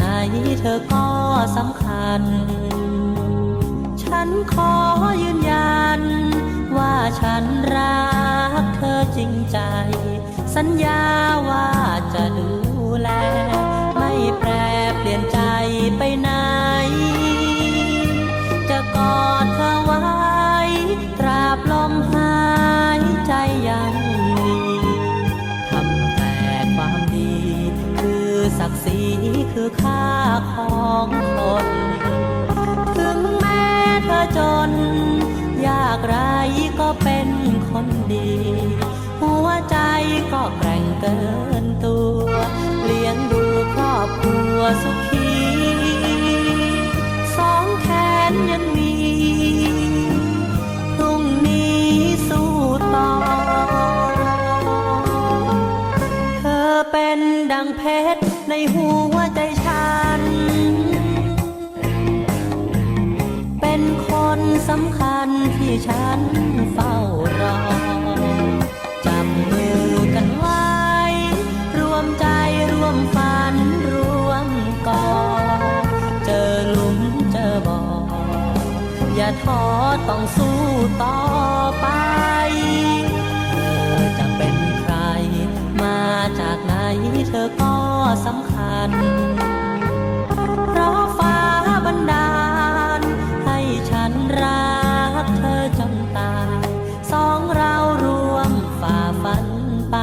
ไหนเธอก็สำคัญ ฉันขอยืนยัน ว่าฉันรักเธอจริงใจ สัญญาว่าจะดูแล ไม่แปรเปลี่ยนใจไป คือค่าของคน ถึงแม้เธอจน ยากไรก็เป็นคนดี หัวใจก็แกร่งเกินตัว เลี้ยงดูครอบครัวสุข ในหัวใจฉัน เป็นคนสำคัญที่ฉันเฝ้ารอจับมือกันไว้ รวมใจรวมฝันรวมก่อเจอหลุมเจอบ่อ อย่าท้อต้องสู้ต่อไปำคัญ เพราะฟ้าบันดาล ให้ฉันรักเธอจนตาย สองเรารวมฝ่าฟันไป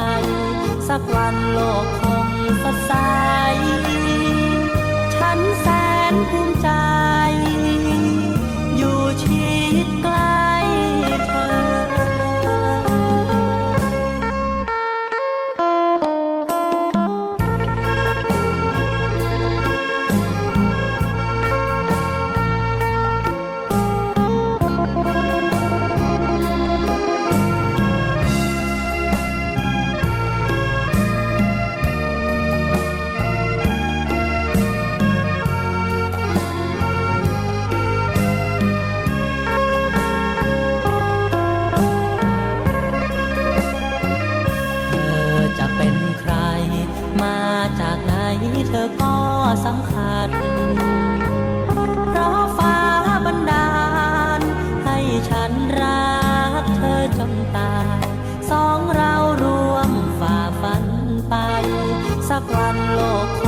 สักวันโลกคงสดใส มาจากไหนเธอก็สำคัญ เพราะฟ้าบันดาล ให้ฉันรักเธอจนตายสองเรารวมฝ่าฟันไป สักวันโลกค